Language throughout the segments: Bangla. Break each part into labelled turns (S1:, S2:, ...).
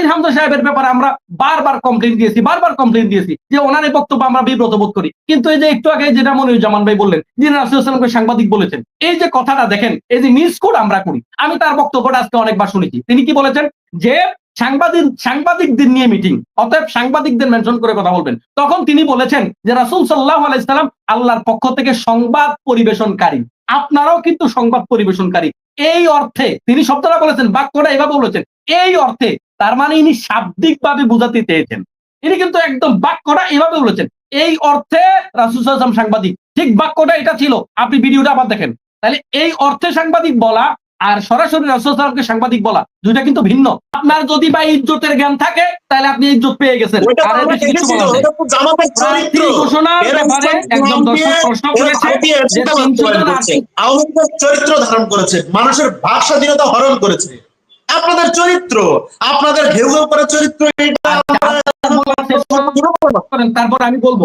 S1: আমির হামজা সাহেবের ব্যাপারে আমরা বারবার কমপ্লেন দিয়েছি, বারবার কমপ্লেন দিয়েছি যে ওনার এই বক্তব্য আমরা বিব্রত বোধ করি। কিন্তু এই যে একটু আগে যেটা মনিরুজ্জামান ভাই বললেন, যিনি রাসুলামকে সাংবাদিক বলেছেন, এই যে কথাটা দেখেন, এই যে মিস কোড আমরা করি, আমি তার বক্তব্যটা আজকে অনেকবার শুনেছি। তিনি কি বলেছেন? যে সাংবাদিক, সাংবাদিকদের নিয়ে মিটিং অতএব সাংবাদিকদের মেনশন করে কথা বলবেন। তখন তিনি বলেছেন যে রাসুল সাল্লাহ আলাইসালাম আল্লাহর পক্ষ থেকে সংবাদ পরিবেশনকারী। আপনারাও কিন্তু সংবাদ পরিবেশনকারী। এই অর্থে, তিনি শব্দটা বলেছেন, বাক্যটা এভাবে বলেছেন, এই অর্থে তার মানে ইনি শাব্দিক ভাবে বুঝাতে চেয়েছেন। ইনি কিন্তু একদম বাক্যটা এভাবে বলেছেন। এই অর্থে রাসুল সাল্লাম সাংবাদিক। ঠিক বাক্যটা এটা ছিল। আপনি ভিডিওটা আবার দেখেন। তাহলে এই অর্থে সাংবাদিক বলা আর সরাসরি রাসুলকে সাংবাদিক বলা দুইটা কিন্তু ভিন্ন। আপনার যদি বা ইজ্জতের জ্ঞান থাকে তাহলে আপনি ইজ্জত পেয়ে গেছেন।
S2: চরিত্র। ধারণ করেছে। মানুষের ভাব স্বাধীনতা হরণ করেছে। আপনাদের চরিত্র আপনাদের ঘেউ ঘেউ করে চরিত্র এটা
S1: আপনার বলার শেষ করেন তারপর আমি বলব।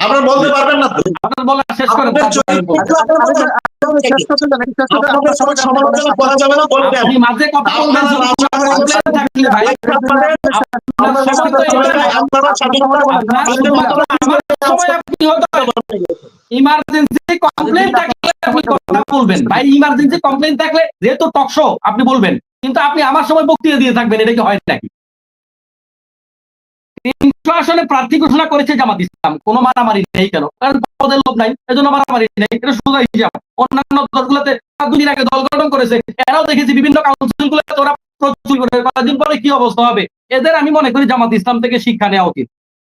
S2: আপনারা বলতে পারবেন না তো?
S1: আপনার শেষ করেন ইমার্জেন্সি কমপ্লেন থাকলে বলবেন। ভাই ইমার্জেন্সি কমপ্লেন থাকলে যেহেতু টক শো আপনি বলবেন। কিন্তু আপনি আমার সময় বক্তৃতা দিয়ে থাকবেন এটা কি হয় নাকি? তিনশো আসনে প্রার্থী ঘোষণা করেছে জামাত ইসলাম। কোনো মারামারি নেই কেন? কারণ পদের লোভ নাই এজন্য মারামারি নেই। এটা সোজা হিসাব। অন্যান্য দলগুলোতে দুদিন আগে দল গঠন করেছে। এরাও দেখেছি বিভিন্ন কাউন্সিল গুলোতে ওরা প্রচুর করে। কয়েকদিন পরে কি অবস্থা হবে? এদের আমি মনে করি জামাত ইসলাম থেকে শিক্ষা নেওয়া উচিত।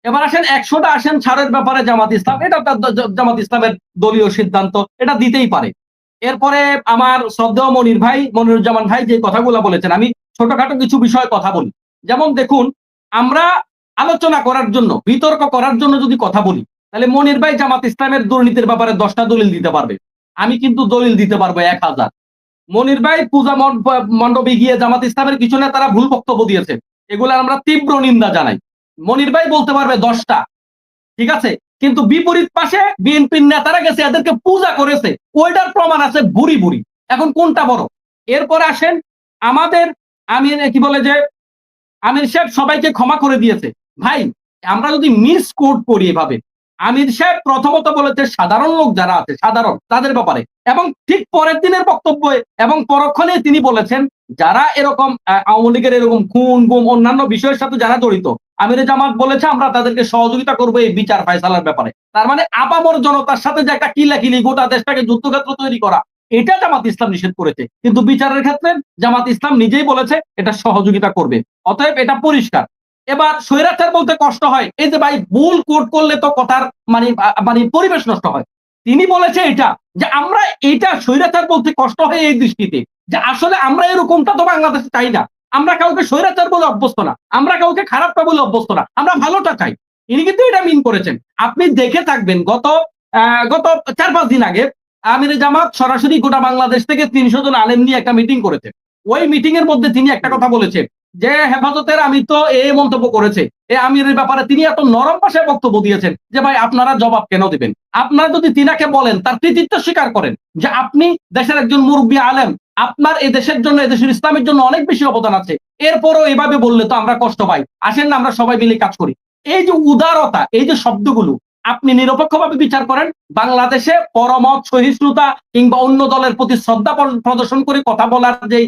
S1: এবার আসেন একশোটা আসেন ছাড়ের ব্যাপারে জামাত ইসলাম। এটা তার জামাত ইসলামের দলীয় সিদ্ধান্ত। এটা দিতেই পারে। এরপরে আমার শ্রদ্ধেয় মনির ভাই, মনিরুজ্জামান ভাই যে কথাগুলো বলেছেন, আমি ছোটখাটো কিছু বিষয়ে কথা বলি। যেমন দেখুন, আমরা আলোচনা করার জন্য, বিতর্ক করার জন্য যদি কথা বলি, তাহলে মনির ভাই জামাত ইসলামের দুর্নীতির ব্যাপারে দশটা দলিল দিতে পারবে। আমি কিন্তু দলিল দিতে পারব এক হাজার। মনির ভাই পূজা মণ- মণ্ডপে গিয়ে জামাত ইসলামের কিছু তারা ভুল বক্তব্য দিয়েছে। এগুলো আমরা তীব্র নিন্দা জানাই। মনির ভাই বলতে পারবে দশটা। ঠিক আছে? কিন্তু বিপরীত পাশে বিএনপির নেতারা গেছে, এদেরকে পূজা করেছে। ওইটার প্রমাণ আছে বুড়ি বুড়ি। এখন কোনটা বড়? এরপরে আসেন আমাদের আমি কি বলে যে, আমির সাহেব সবাইকে ক্ষমা করে দিয়েছে। ভাই, আমরা যদি মিস কোড করি এভাবে, আমির সাহেব প্রথমত বলেছে সাধারণ লোক যারা আছে, সাধারণ, তাদের ব্যাপারে। এবং ঠিক পরের দিনের বক্তব্যে এবং পরক্ষণে তিনি বলেছেন যারা এরকম আওয়ামী লীগের এরকম খুন, গুম, অন্যান্য বিষয়ের সাথে যারা জড়িত, আমির জামাত বলেছে, আমরা তাদেরকে সহযোগিতা করব এই বিচার ফায়সালার ব্যাপারে। তার মানে আপামর জনতার সাথে যে একটা কিলাকিলি, গোটা দেশটাকে যুদ্ধক্ষেত্র তৈরি করা, এটা জামাত ইসলাম নিষেধ করেছে। কিন্তু বিচারের ক্ষেত্রে জামাত ইসলাম নিজেই বলেছে, এটা সহযোগিতা করবে। অতএব এটা পরিষ্কার। এবার স্বৈরাচার বলতে কষ্ট হয়। এই যে ভাই ভুল কোট করলে তো কথার মানে মানে পরিবেশ নষ্ট হয়। তিনি বলেছে এটা, যে আমরা এটা স্বৈরাচার বলতে কষ্ট হয় এই দৃষ্টিতে। যে আসলে আমরা এরকমটা তো বাংলাদেশে চাই না। আমরা কাউকে স্বৈরাচার বলে অভ্যস্ত না। আমরা কাউকে খারাপটা বলে অভ্যস্ত না। আমরা ভালোটা চাই। ইনি কিন্তু এটা মিন করেছেন। আপনি দেখে থাকবেন গত গত চার পাঁচ দিন আগে আমির জামাত সরাসরি গোটা বাংলাদেশ থেকে তিনশো জন আলেম নিয়ে একটা মিটিং করেছে। ওই মিটিং এর মধ্যে তিনি একটা কথা বলেছেন। যে হেফাজতের আমি তো এই মন্তব্য করেছে, এই আমিরের ব্যাপারে তিনি এত নরম ভাষায় বক্তব্য দিয়েছেন যে ভাই আপনারা জবাব কেন দিবেন? আপনারা যদি তিনাকে বলেন, তার কৃতিত্ব স্বীকার করেন যে আপনি দেশের একজন মুরব্বী আলেম, আপনার এই দেশের জন্য দেশের ইসলামের জন্য অনেক বেশি অবদান আছে। এরপরও এভাবে বললে তো আমরা কষ্ট পাই। আসেন না, আমরা সবাই মিলে কাজ করি। এই যে উদারতা, এই যে শব্দগুলো, আপনি নিরপেক্ষভাবে বিচার করেন, বাংলাদেশে পরমত সহিষ্ণুতা কিংবা অন্য দলের প্রতি শ্রদ্ধা প্রদর্শন করে কথা বলার যে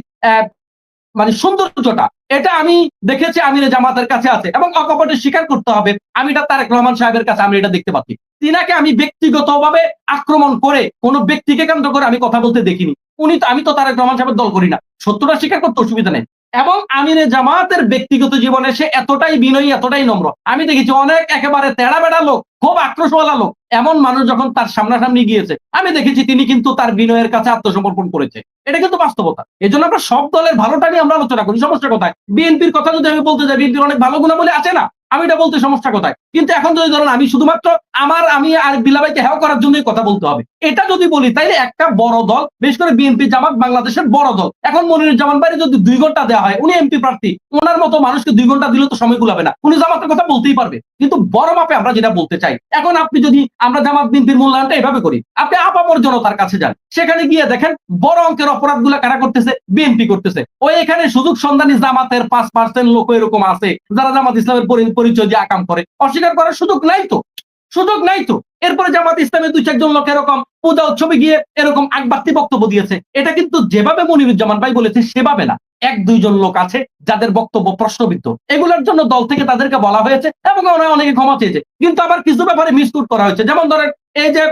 S1: মানে সৌন্দর্যটা, এটা আমি দেখেছি আমির জামাতের কাছে আছে এবং অকপটে স্বীকার করতে হবে। আমি এটা তারেক রহমান সাহেবের কাছে, আমি এটা দেখতে পাচ্ছি। তিনাকে আমি ব্যক্তিগতভাবে আক্রমণ করে কোনো ব্যক্তিকে কেন্দ্র করে আমি কথা বলতে দেখিনি। উনি তো, আমি তো তারেক রহমান সাহেবের দল করি না। সত্যটা স্বীকার করতে অসুবিধা নেই। এবং আমিরে জামাতের ব্যক্তিগত জীবনে সে এতটাই বিনয়ী, এতটাই নম্র। আমি দেখেছি অনেক একেবারে তেড়া বেড়া লোক, খুব আক্রোশওয়ালা লোক। এমন মানুষ যখন তার সামনাসামনি গিয়েছে, আমি দেখেছি তিনি কিন্তু তার বিনয়ের কাছে আত্মসমর্পণ করেছে। এটা কিন্তু বাস্তবতা। এই জন্য আমরা সব দলের ভালোটা নিয়ে আমরা আলোচনা করি। সমস্যা কোথায়? বিএনপির কথা যদি আমি বলতে যাই, বিএনপির অনেক ভালো গুণাবলী আছে না? আমি এটা বলতে সমস্যা কোথায়? কিন্তু এখন যদি ধরেন আমি শুধুমাত্র আমার, আমি আর বিলাবাইকে হ্যাঁ করার জন্যই কথা বলতে হবে। এটা যদি বলি, তাইলে একটা বড় দল, বিশেষ করে বিএনপি জামাত বাংলাদেশের বড় দল। এখন মনিরুজ্জামান ভাই যদি দুই ঘণ্টা দেওয়া হয়, উনি এমপি প্রার্থী, ওনার মতো মানুষকে দুই ঘণ্টা দিলে তো সময় গুলাবে না। উনি জামাতের কথা বলতেই পারবে। কিন্তু বড় মাপে আমরা যেটা বলতে চাই, এখন আপনি যদি, আমরা জামাত বিএনপির মূল্যায়নটা এভাবে করি, আপনি আপামর জনতার কাছে যান। সেখানে গিয়ে দেখেন, বড় অঙ্কের অপরাধগুলা কারা করতেছে? বিএনপি করতেছে। ওই এখানে সুযোগ সন্ধানী জামাতের পাঁচ পার্সেন্ট লোক এরকম আছে, যারা জামাত ইসলামের পরি- পরিচয় দিয়ে আকাম করে। অস্বীকার করার সুযোগ নাই তো। সুযোগ নাই তো। এরপরে জামাত ইসলামের দুই চারজন লোক এরকম পূজা উৎসবে গিয়ে এরকম আকবাক্তি বক্তব্য দিয়েছে। এটা কিন্তু যেভাবে মনিরুজ্জামান ভাই বলেছে সেভাবে না। এক, দুইজন লোক আছে যাদের বক্তব্য প্রশ্নবিদ্ধ। এগুলোর জন্য দল থেকে তাদেরকে বলা হয়েছে এবং ওরা অনেকে ক্ষমা চেয়েছে। কিন্তু আবার কিছু ব্যাপারে মিসকুট করা হয়েছে। যেমন ধরেন এই যে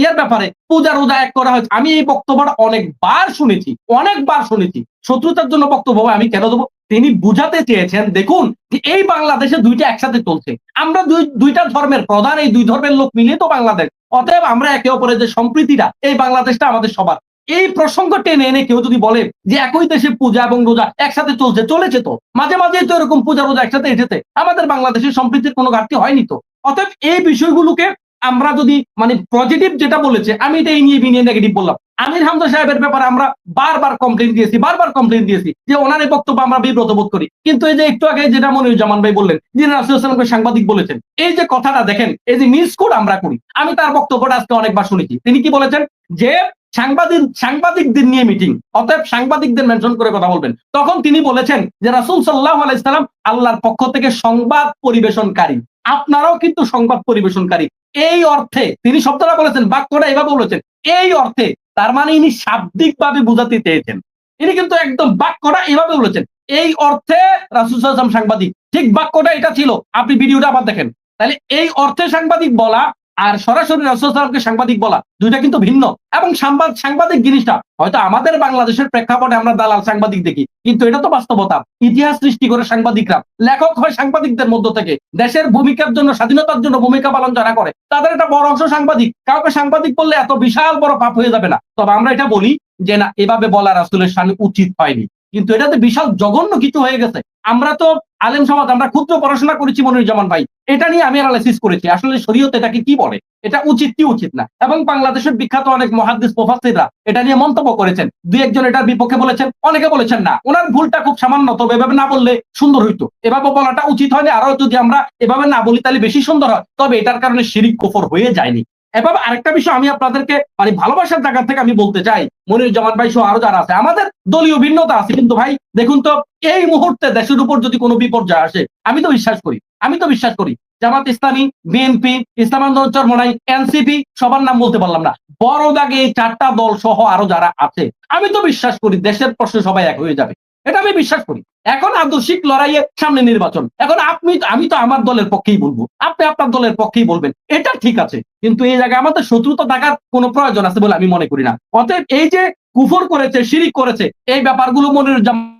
S1: ইয়ের ব্যাপারে পূজা রোজা এক করা হয়েছে। আমি এই বক্তব্যটা অনেকবার শুনেছি অনেকবার শুনেছি। শত্রুতার জন্য বক্তব্য আমি কেন দেবো? তিনি বুঝাতে চেয়েছেন, দেখুন, যে এই বাংলাদেশে দুইটা একসাথে চলছে। আমরা দুই, দুইটা ধর্মের প্রধান, এই দুই ধর্মের লোক মিলিয়ে তো বাংলাদেশ। অতএব আমরা একে অপরের যে সম্প্রীতিটা, এই বাংলাদেশটা আমাদের সবার। এই প্রসঙ্গ টেনে এনে কেউ যদি বলে যে একই দেশে পূজা এবং রোজা একসাথে চলছে, চলেছে তো? মাঝে মাঝে তো এরকম পূজা রোজা একসাথে এসেছে। আমাদের বাংলাদেশের সম্প্রীতির কোনো ঘাটতি হয়নি তো? অতএব এই বিষয়গুলোকে আমরা যদি মানে পজিটিভ যেটা বলেছে, আমি এটা এই নিয়ে বি নিয়ে নেগেটিভ বললাম। আমির হামজা সাহেবের ব্যাপারে আমরা বারবার কমপ্লেন দিয়েছি, বারবার কমপ্লেন দিয়েছি যে ওনার এই বক্তব্য আমরা বিব্রত বোধ করি। কিন্তু এই যে একটু আগে যেটা মনিরুজ্জামান ভাই বললেন, যিনি রাসুলামকে সাংবাদিক বলেছেন, এই যে কথাটা দেখেন, এই যে মিস কোড আমরা করি, আমি তার বক্তব্যটা আজকে অনেকবার শুনেছি। তিনি কি বলেছেন? যে সাংবাদিক, সাংবাদিকদের নিয়ে মিটিং অতএব সাংবাদিকদের মেনশন করে কথা বলবেন। তখন তিনি বলেছেন যে রাসুল সাল্লাহ আলাইসাল্লাম আল্লাহর পক্ষ থেকে সংবাদ পরিবেশনকারী। আপনারাও কিন্তু সংবাদ পরিবেশনকারী। এই অর্থে, তিনি শব্দটা বলেছেন, বাক্যটা এভাবে বলেছেন, এই অর্থে, তার মানে ইনি শাব্দিক ভাবে বুঝাতে চেয়েছেন। ইনি কিন্তু একদম বাক্যটা এভাবে বলেছেন, এই অর্থে রাসুল সাংবাদিক, ঠিক বাক্যটা এটা ছিল, আপনি ভিডিওটা আবার দেখেন। তাহলে এই অর্থে সাংবাদিক বলা আর সরাসরি রাসুলকে সাংবাদিক বলা, দুইটা কিন্তু ভিন্ন। এবং সাংবাদ সাংবাদিক জিনিসটা, হয়তো আমাদের বাংলাদেশের প্রেক্ষাপটে আমরা দালাল সাংবাদিক দেখি, কিন্তু এটা তো বাস্তবতা। ইতিহাস সৃষ্টি করে সাংবাদিকরা, লেখক হয় সাংবাদিকদের মধ্য থেকে। দেশের ভূমিকার জন্য, স্বাধীনতার জন্য ভূমিকা পালন যারা করে, তাদের একটা বড় অংশ সাংবাদিক। কাউকে সাংবাদিক বললে এত বিশাল বড় পাপ হয়ে যাবে না। তবে আমরা এটা বলি যে, না, এভাবে বলা রাসুলের সামনে উচিত হয়নি। কিন্তু এটাতে বিশাল জঘন্য কিছু হয়ে গেছে। আমরা তো আলেম সমাজ, আমরা ক্ষুদ্র পড়াশোনা করেছি মনিরুজ্জামান ভাই। এটা নিয়ে আমি অ্যানালাইসিস করেছি। আসলে শরীয়ত এটাকে কি বলে? এটা উচিত কি উচিত না? এবং বাংলাদেশের বিখ্যাত অনেক মহাদ্দিস মুফাসসিররা এটা নিয়ে মন্তব্য করেছেন। দুই একজন এটার বিপক্ষে বলেছেন, অনেকে বলেছেন না। ওনার ভুলটা খুব সামান্য, তবে এভাবে না বললে সুন্দর হইতো। এভাবে বলাটা উচিত হয়নি। আরও যদি আমরা এভাবে না বলি, তাহলে বেশি সুন্দর হয়। তবে এটার কারণে শিরিক কুফর হয়ে যায়নি। এভাবে আরেকটা বিষয় আমি আপনাদেরকে মানে ভালোবাসার জায়গা থেকে আমি বলতে চাই, মনিরুজ্জামান ভাই সহ আরও যারা আছে, আমাদের দলীয় ভিন্নতা আছে। কিন্তু ভাই, দেখুন তো, এই মুহূর্তে দেশের উপর যদি কোনো বিপর্যয় আসে, আমি তো বিশ্বাস করি আমি তো বিশ্বাস করি জামাত ইসলামী, বিএনপি, ইসলাম আন্দোলন চরমনাই, এনসিপি, সবার নাম বলতে পারলাম না। বড় দাগে চারটা দল সহ আরও যারা আছে, আমি তো বিশ্বাস করি দেশের প্রশ্নে সবাই এক হয়ে যাবে। এটা আমি বিশ্বাস করি। এখন আদর্শিক লড়াইয়ে সামনে নির্বাচন। এখন আপনি, আমি তো আমার দলের পক্ষেই বলব। আপনি আপনার দলের পক্ষেই বলবেন। এটা ঠিক আছে। কিন্তু এই জায়গায় আমাদের শত্রুতা থাকার কোনো প্রয়োজন আছে বলে আমি মনে করি না। অতএব এই যে কুফর করেছে, শিরিক করেছে, এই ব্যাপারগুলো মনিরুজ্জামান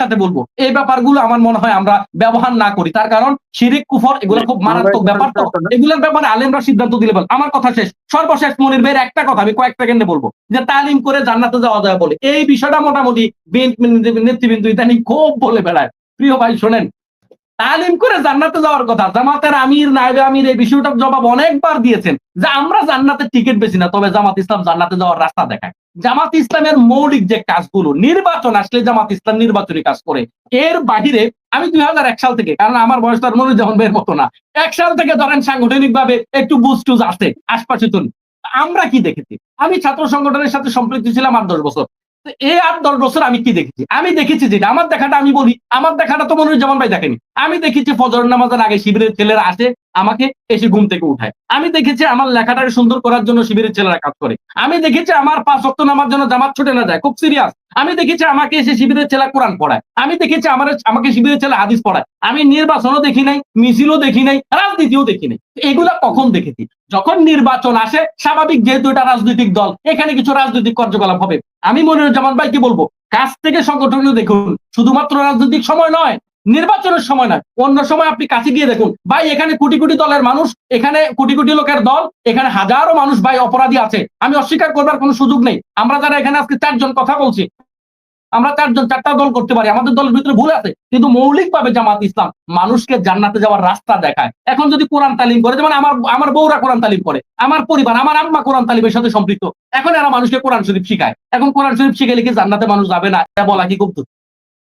S1: সাথে বলব এই ব্যাপারগুলো আমার মনে হয় আমরা ব্যবহার না করি। তার কারণ শিরিক কুফর এগুলো খুব মারাত্মক ব্যাপার তো। এগুলোর ব্যাপারে আলেমরা সিদ্ধান্ত দিলে বল। আমার কথা শেষ। সর্বশেষ মনির ভাইয়ের একটা কথা আমি কয়েক সেকেন্ডে বলব। যে তালিম করে জান্নাতে যাওয়া যায় বলে। এই বিষয়টা মোটামুটি নেতৃবৃন্দ ইদানিং খুব বলে বেড়ায়। প্রিয় ভাই শোনেন। তালিম করে জান্নাতে যাওয়ার কথা জামাতের আমির নাইবে আমির এই বিষয়টার জবাব অনেকবার দিয়েছেন যে আমরা জান্নাতের টিকিট বেশি না তবে জামাত ইসলাম জান্নাতে যাওয়ার রাস্তা দেখায়। জামাত ইসলামের মৌলিক যে কাজগুলো, নির্বাচন আসলে জামাত ইসলাম নির্বাচনী কাজ করে। এর বাহিরে আমি দুই হাজার এক সাল থেকে, কারণ আমার বয়স তার মনিরুজ্জামান ভাইয়ের মতো না, এক সাল থেকে ধরেন সাংগঠনিক ভাবে একটু বুঝ টুজ আসে, আশপাশে আমরা কি দেখেছি? আমি ছাত্র সংগঠনের সাথে সম্পৃক্ত ছিলাম আট, দশ বছর। এই আট, দশ বছর আমি কি দেখেছি? আমি দেখেছি যেটা, আমার দেখাটা আমি বলি, আমার দেখাটা তো মনিরুজ্জামান ভাই দেখেনি। আমি দেখেছি ফজর নামাজের আগে শিবিরের ছেলেরা আসে আমাকে এসে ঘুম থেকে উঠায়। আমি দেখেছি আমার লেখাটাকে সুন্দর করার জন্য শিবিরের ছেলেরা কাজ করে। আমি দেখেছি আমার পাঁচ অক্ট নামার জন্য জামাত ছুটে না যায়, খুব সিরিয়াস আমি দেখেছি আমাকে এসে শিবিরের ছেলে কোরআন পড়ায়। আমি দেখেছি আমার আমাকে শিবিরের ছেলে হাদিস পড়ায়। আমি নির্বাচনও দেখি নাই, মিছিলও দেখি নাই, রাজনীতিও দেখি নাই। এগুলা কখন দেখেছি? যখন নির্বাচন আসে, স্বাভাবিক যেহেতু এটা রাজনৈতিক দল, এখানে কিছু রাজনৈতিক কার্যকলাপ হবে। আমি মনিরুজ্জামান ভাই কি বলব, কাছ থেকে সংগঠন দেখুন, শুধুমাত্র রাজনৈতিক সময় নয় নির্বাচনের সময় নয়। অন্য সময় আপনি কাছে গিয়ে দেখুন, ভাই, এখানে কোটি কোটি দলের মানুষ, এখানে কোটি কোটি লোকের দল, এখানে হাজারো মানুষ ভাই অপরাধী আছে। আমি অস্বীকার করবার কোনো সুযোগ নেই। আমরা যারা এখানে আজকে চারজন কথা বলছি, আমরা চারজন, চারটা দল করতে পারি, আমাদের দলের ভিতরে ভুল আছে। কিন্তু মৌলিকভাবে জামাত ইসলাম মানুষকে জান্নাতে যাওয়ার রাস্তা দেখায়। এখন যদি কোরআন তালিম করে, যেমন আমার আমার বউরা কোরআন তালিম করে, আমার পরিবার, আমার আম্মা কোরআন তালিমের সাথে সম্পৃক্ত, এখন এরা মানুষকে কোরআন শরীফ শিখায়। এখন কোরআন শরীফ শিখে লিখে জান্নাতে মানুষ যাবে না? এটা বলা কি খুব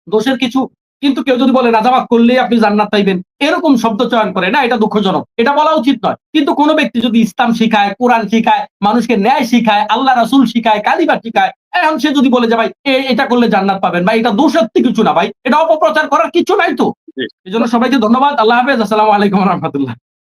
S1: দোষের কিছু কিন্তু কেউ যদি বলে রাজাবাগ করলে আপনি জান্নাত পাইবেন। এরকম শব্দ চয়ন করে। না এটা দুঃখজনক। এটা বলা উচিত নয়। কিন্তু কোনো ব্যক্তি যদি ইসলাম শিখায় কোরআন শিখায় মানুষকে ন্যায় শিখায় আল্লাহ রাসুল শিখায় কালিবা শিখায় এখন সে যদি বলে যে ভাই এটা করলে জান্নাত পাবেন। ভাই এটা দোষাত্তি কিছু না ভাই। এটা অপপ্রচার করার কিছু নাই তো। এই জন্য সবাইকে ধন্যবাদ। আল্লাহ হাফেজ। আসসালামু আলাইকুম রহমতুল্লাহ।